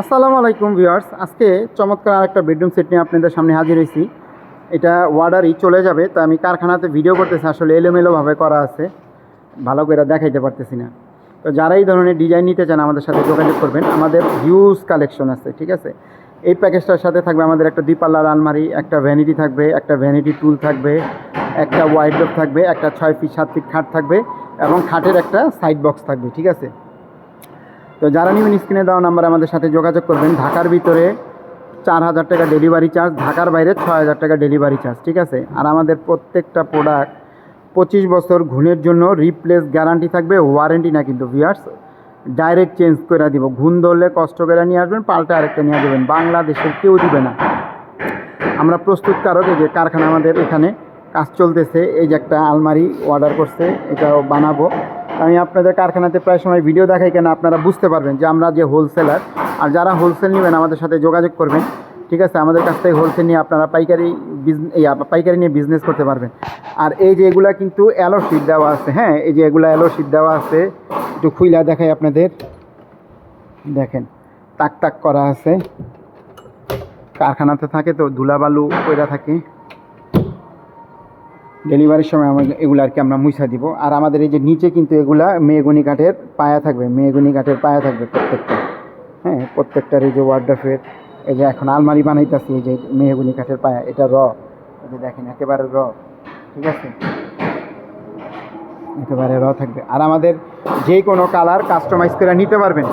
আসসালামু আলাইকুম ভিউয়ার্স। আজকে চমৎকার একটা বেডরুম সেট নিয়ে আপনাদের সামনে হাজির হয়েছি। এটা ওয়ার্ডারই চলে যাবে, তো আমি কারখানাতে ভিডিও করতেছি, আসলে এলোমেলোভাবে করা আছে। ভালো করে দেখাইতে পারতেছি না। তো যারা এই ধরনের ডিজাইন নিতে চান, আমাদের সাথে যোগাযোগ করবেন। আমাদের হিউজ কালেকশন আছে, ঠিক আছে? এই প্যাকেজটার সাথে থাকবে আমাদের একটা দুই পাল্লার আলমারি, একটা ভ্যানিটি থাকবে, একটা ভ্যানিটি টুল থাকবে, একটা ওয়াইড্রোপ থাকবে, একটা ছয় ফিট সাত ফিট খাট থাকবে, এবং খাটের একটা সাইড বক্স থাকবে, ঠিক আছে? তো যারা নেবেন স্ক্রিনে দেওয়া নাম্বার আমাদের সাথে যোগাযোগ করবেন। ঢাকার ভিতরে চার হাজার টাকা ডেলিভারি চার্জ ঢাকার বাইরে ছয় হাজার টাকা ডেলিভারি চার্জ ঠিক আছে? আর আমাদের প্রত্যেকটা প্রোডাক্ট পঁচিশ বছর ঘুণের জন্য রিপ্লেস গ্যারান্টি থাকবে ওয়ারেন্টি না কিন্তু ভিয়ার্স ডাইরেক্ট চেঞ্জ করে দিব। ঘুণ ধরলে কষ্ট করে নিয়ে আসবেন, পাল্টে আরেকটা নিয়ে দেবেন বাংলাদেশের কেউ দিবে না। আমরা প্রস্তুতকারক, এই যে কারখানা আমাদের এখানে কাজ চলতেছে, এই যে একটা আলমারি অর্ডার করছে, এটাও বানাবো। আমি আপনাদের কারখানাতে প্রায় সময় ভিডিও দেখাই কেন আপনারা বুঝতে পারবেন যে আমরা যে হোলসেলার আর যারা হোলসেল নেবেন আমাদের সাথে যোগাযোগ করবেন, ঠিক আছে? আমাদের কাছ থেকে হোলসেল নিয়ে আপনারা পাইকারি বিজনেস পাইকারি নিয়ে বিজনেস করতে পারবেন। আর এই যে এগুলা কিন্তু অ্যালো শিট দেওয়া আছে হ্যাঁ? এই যে এগুলা অ্যালো শিট দেওয়া আছে, একটু খুইলা দেখাই আপনাদের। দেখেন, তাক তাক করা আছে। কারখানাতে থাকে তো, ধুলাবালু কইরা থাকে। ডেলিভারির সময় আমরা এগুলো আর কি আমরা মুছা দিব। আর আমাদের এই যে নিচে কিন্তু এগুলা মেয়েগুনি কাঠের পায়া থাকবে মেয়েগুনি কাঠের পায়া থাকবে প্রত্যেকটা। হ্যাঁ প্রত্যেকটার এই যে ওয়ার্ডাফের এই যে এখন আলমারি বানাইতেছি, এই যে মেয়েগুনি কাঠের পায়া, এটা র। এই দেখেন, একেবারে র, ঠিক আছে? একেবারে র থাকবে। আর আমাদের যে কোনো কালার কাস্টমাইজ করে নিতে পারবেন।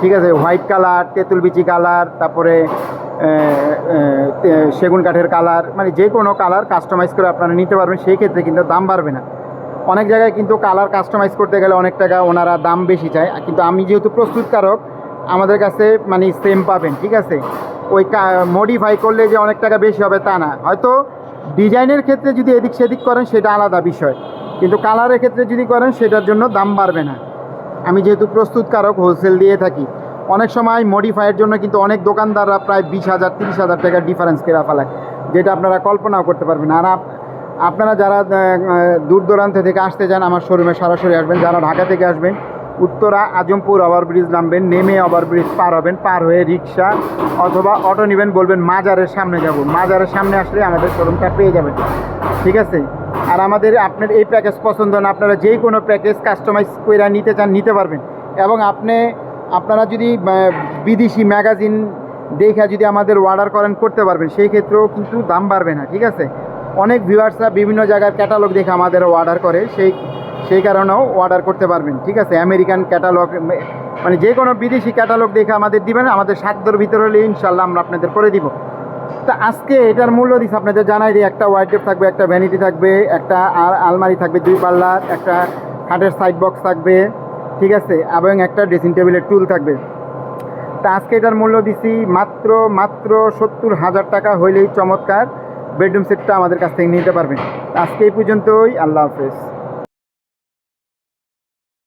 ঠিক আছে হোয়াইট কালার তেঁতুল বিচি কালার তারপরে সেগুন কাঠের কালার মানে যে কোনো কালার কাস্টমাইজ করে আপনারা নিতে পারবেন, সেই ক্ষেত্রে কিন্তু দাম বাড়বে না। অনেক জায়গায় কিন্তু কালার কাস্টমাইজ করতে গেলে অনেক টাকা ওনারা দাম বেশি চায়। কিন্তু আমি যেহেতু প্রস্তুতকারক, আমাদের কাছে মানে সেম পাবেন, ঠিক আছে? ওই মডিফাই করলে যে অনেক টাকা বেশি হবে তা না। হয়তো ডিজাইনের ক্ষেত্রে যদি এদিক সেদিক করেন, সেটা আলাদা বিষয়। কিন্তু কালারের ক্ষেত্রে যদি করেন, সেটার জন্য দাম বাড়বে না। আমি যেহেতু প্রস্তুতকারক হোলসেল দিয়ে থাকি। অনেক সময় মডিফাইয়ের জন্য কিন্তু অনেক দোকানদাররা প্রায় বিশ হাজার, তিরিশ হাজার টাকার ডিফারেন্স কেরা ফেলায়, যেটা আপনারা কল্পনাও করতে পারবেন আর আপনারা যারা দূর দূরান্ত থেকে আসতে চান, আমার শোরুমে সরাসরি আসবেন। যারা ঢাকা থেকে আসবেন, উত্তরা, আজমপুর ওভারব্রিজ নামবেন, নেমে ওভারব্রিজ পার হবেন, পার হয়ে রিক্সা অথবা অটো নেবেন, বলবেন, মাজারের সামনে যাব। মাজারের সামনে আসলে আমাদের শোরুমটা পেয়ে যাবেন। ঠিক আছে? আর আমাদের, আপনার এই প্যাকেজ পছন্দ না, আপনারা যে কোনো প্যাকেজ কাস্টমাইজ করে নিতে চান, নিতে পারবেন। এবং আপনি আপনারা যদি বিদেশি ম্যাগাজিন দেখে যদি আমাদের অর্ডার করেন, করতে পারবেন। সেই ক্ষেত্রেও কিন্তু দাম বাড়বে না, ঠিক আছে? অনেক ভিউয়ার্সরা বিভিন্ন জায়গার ক্যাটালগ দেখে আমাদের অর্ডার করে, সেই সেই কারণেও অর্ডার করতে পারবেন, ঠিক আছে? আমেরিকান ক্যাটালগ মানে যে কোনো বিদেশি ক্যাটালগ দেখে আমাদের দিবেন, আমাদের সাধ্যর ভিতরে হলে ইনশাল্লাহ আমরা আপনাদের করে দিব। তা আজকে এটার মূল্য দিস আপনাদের জানাই দিই, একটা ওয়াইড্রোপ থাকবে, একটা ভ্যানিটি থাকবে, একটা আলমারি থাকবে দুই পাল্লার, একটা খাটের সাইড বক্স থাকবে। ঠিক আছে, এবং একটা ড্রেসিং টেবিলের টুল থাকবে। তা আজকে এটার মূল্য দিছি মাত্র মাত্র সত্তর হাজার টাকা হইলেই চমৎকার। বেডরুম সেটটা আমাদের কাছ থেকে নিতে পারবেন। আজকে এই পর্যন্তই, আল্লাহ হাফেজ।